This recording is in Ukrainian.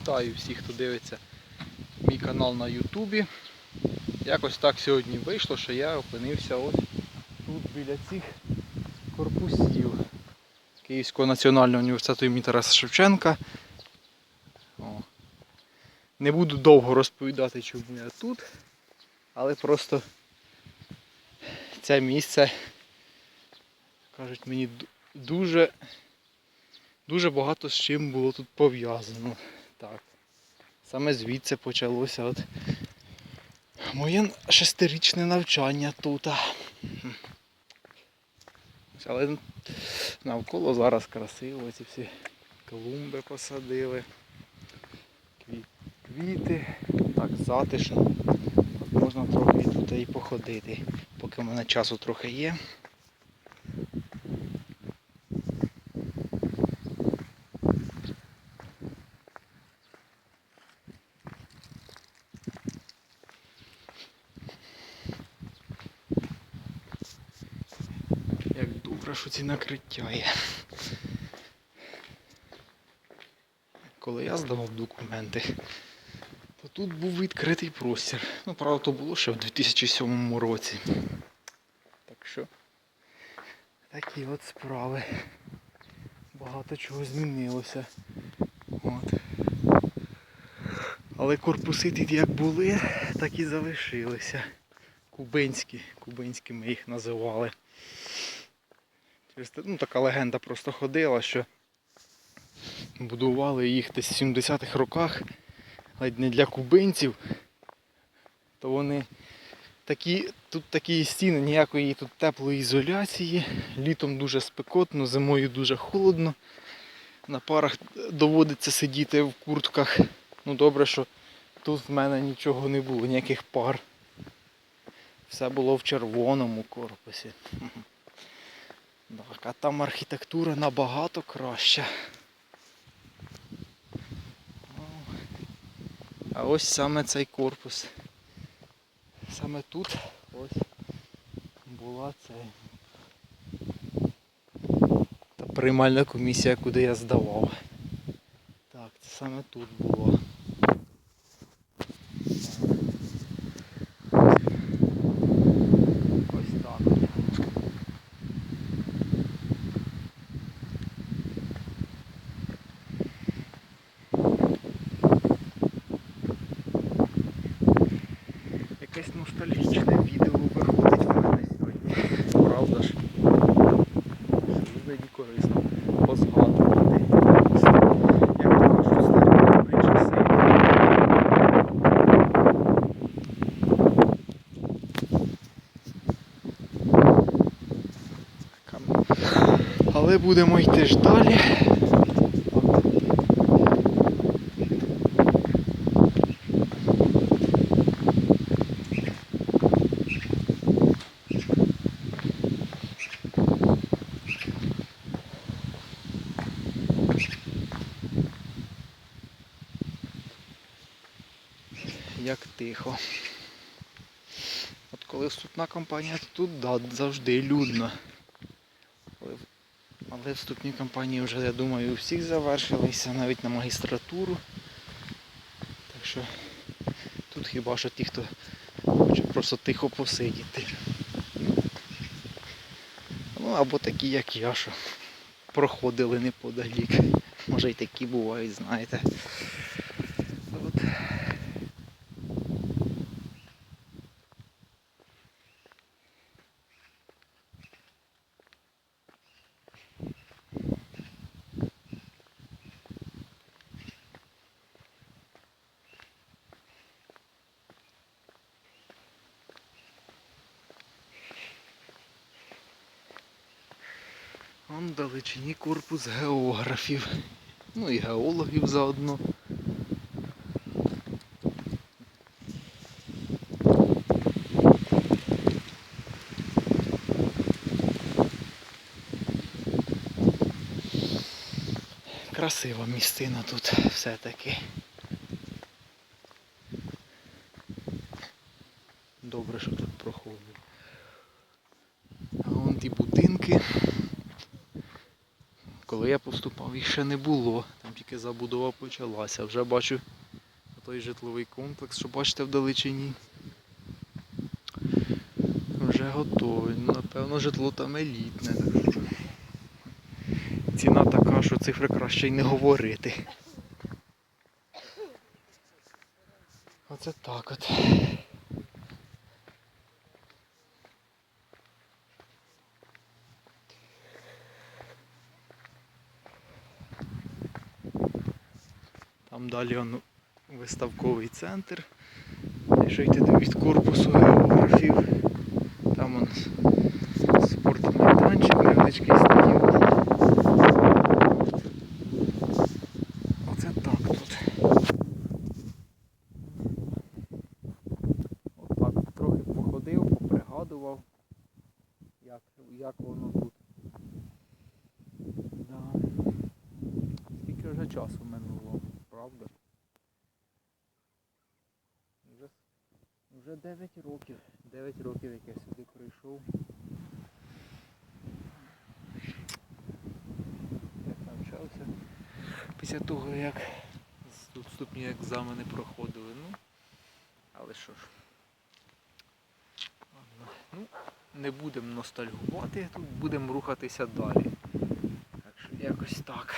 Вітаю всіх, хто дивиться мій канал на Ютубі. Якось так сьогодні вийшло, що я опинився ось тут біля цих корпусів Київського національного університету імені Тараса Шевченка. О. Не буду довго розповідати, чому я тут, але просто це місце, кажуть, мені дуже дуже багато з чим було тут пов'язано. Так. Саме звідси почалося от моє шестирічне навчання тут. Але навколо зараз красиво, ці всі клумби посадили, квіти, так затишно. Можна трохи тут і походити, поки в мене часу трохи є. Як добре, що ці накриття є. Коли я здавав документи, то тут був відкритий простір. Ну, правда, то було ще в 2007 році. Так що такі от справи. Багато чого змінилося. От. Але корпуси тут як були, так і залишилися. Кубинські, кубинські ми їх називали. Ну, така легенда просто ходила, що будували їх десь в 70-х роках, ледь не для кубинців, то вони такі, тут такі стіни, ніякої тут теплої ізоляції, літом дуже спекотно, зимою дуже холодно. На парах доводиться сидіти в куртках. Ну добре, що тут в мене нічого не було, ніяких пар. Все було в червоному корпусі. Так, а там архітектура набагато краща. А ось саме цей корпус. Саме тут ось була цей. Та приймальна комісія, куди я здавав. Так, це саме тут було. Ось так. Якесь ностальгічне відео виходить в мене сьогодні. Правда ж? Іноді корисно позгадувати. Як то кажуть, старі добрі часи. Але будемо йти ж далі. Як тихо. От коли вступна кампанія, то тут да, завжди людно. Але, але вступні кампанії вже, я думаю, у всіх завершилися, навіть на магістратуру. Так що тут хіба що ті, хто хоче просто тихо посидіти. Ну або такі, як я, що проходили неподалік. Може й такі бувають, знаєте. От. Далечині корпус географів. Ну і геологів заодно. Красива місцина тут все-таки. Добре, що тут проходив. А вон ті будинки. Коли я поступав, їх ще не було. Там тільки забудова почалася. Вже бачу той житловий комплекс, що бачите вдалечині. Вже готовий. Ну, Напевно, житло там елітне. Ціна така, що цифри краще й не говорити. Оце так от. Там далі он виставковий центр. Якщо йти до від корпусу географів, там он спортмайданчик невеличкий стоїть. Оце так тут. Отак от трохи походив, попригадував, як, як воно тут. Да. Скільки вже часу правда? Вже, вже 9 років. 9 років, як я сюди прийшов. Як навчався. Після того, як тут вступні екзамени проходили. Ну, але що ж. Ну, не будемо ностальгувати, тут будемо рухатися далі. Так що якось так.